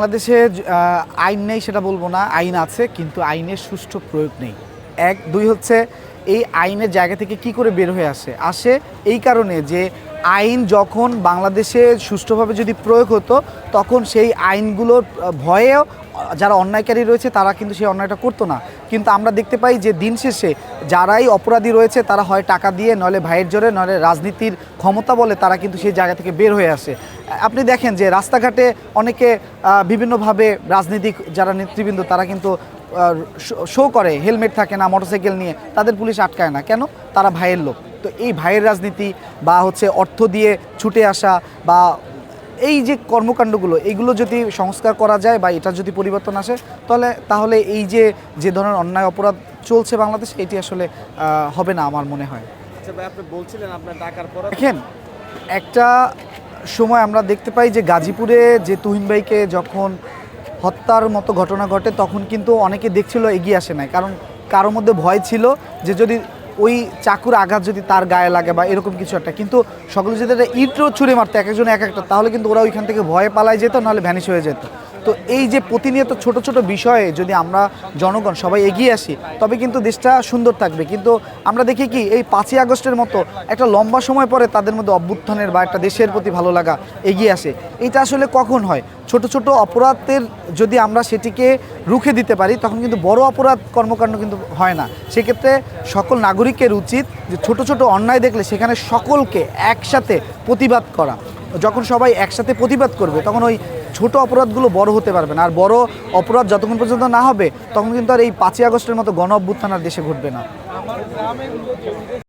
বাংলাদেশে আইন নেই সেটা বলব না, আইন আছে, কিন্তু আইনের সুষ্ঠু প্রয়োগ নেই। এক, দুই হচ্ছে এই আইনের জায়গা থেকে কি করে বের হয়ে আসে? আসে এই কারণে যে আইন যখন বাংলাদেশে সুষ্ঠুভাবে যদি প্রয়োগ হতো, তখন সেই আইনগুলোর ভয়েও যারা অন্যায়কারী রয়েছে, তারা কিন্তু সেই অন্যায়টা করতো না। কিন্তু আমরা দেখতে পাই যে দিন শেষে যারাই অপরাধী রয়েছে, তারা হয় টাকা দিয়ে নলে ভাইয়ের জোরে নলে রাজনীতির ক্ষমতা বলে তারা কিন্তু সেই জায়গা থেকে বের হয়ে আসে। আপনি দেখেন যে রাস্তাঘাটে অনেকে বিভিন্নভাবে রাজনীতিক যারা নেতৃবৃন্দ, তারা কিন্তু শো করে, হেলমেট থাকে না, মোটরসাইকেল নিয়ে, তাদের পুলিশ আটকায় না। কেন? তারা ভাইয়ের লোক। তো এই ভাইয়ের রাজনীতি বা হচ্ছে অর্থ দিয়ে ছুটে আসা বা এই যে কর্মকাণ্ডগুলো এইগুলো যদি সংস্কার করা যায় বা এটা যদি পরিবর্তন আসে তাহলে তাহলে এই যে যে ধরনের অন্যায় অপরাধ চলছে বাংলাদেশে এটি আসলে হবে না আমার মনে হয়। আচ্ছা আপনি বলছিলেন আপনার পর। দেখেন একটা সময় আমরা দেখতে পাই যে গাজীপুরে যে তুহিন ভাইকে যখন হত্যার মতো ঘটনা ঘটে তখন কিন্তু অনেকে দেখছিল এগিয়ে আসে নাই। কারণ কারোর মধ্যে ভয় ছিল যে যদি ওই চাকুর আঘাত যদি তার গায়ে লাগে বা এরকম কিছু একটা, কিন্তু সকলে যদি একটা ইটও ছুঁড়ে মারতো, এক একজন এক একটা, তাহলে কিন্তু ওরা ওইখান থেকে ভয়ে পালায় যেত, নাহলে ভ্যানিশ হয়ে যেত। তো এই যে প্রতিনিয়ত ছোট ছোট বিষয়ে যদি আমরা জনগণ সবাই এগিয়ে আসি, তবে কিন্তু দেশটা সুন্দর থাকবে। কিন্তু আমরা দেখি কি, এই পাঁচই আগস্টের মতো একটা লম্বা সময় পরে তাদের মধ্যে অভ্যুত্থানের বা একটা দেশের প্রতি ভালো লাগা এগিয়ে আসে। এটা আসলে কখন হয়? ছোট ছোট অপরাধের যদি আমরা সেটিকে রুখে দিতে পারি, তখন কিন্তু বড় অপরাধ কর্মকাণ্ড কিন্তু হয় না। সেক্ষেত্রে সকল নাগরিকের উচিত যে ছোট ছোট অন্যায় দেখলে সেখানে সকলকে একসাথে প্রতিবাদ করা। যখন সবাই একসাথে প্রতিবাদ করবে, তখন ওই ছোট অপরাধগুলো বড় হতে পারবে না। আর বড় অপরাধ যতক্ষণ পর্যন্ত না হবে, তখন কিন্তু আর এই পাঁচই আগস্টের মতো গণ অভ্যুত্থান আর দেশে ঘটবে না।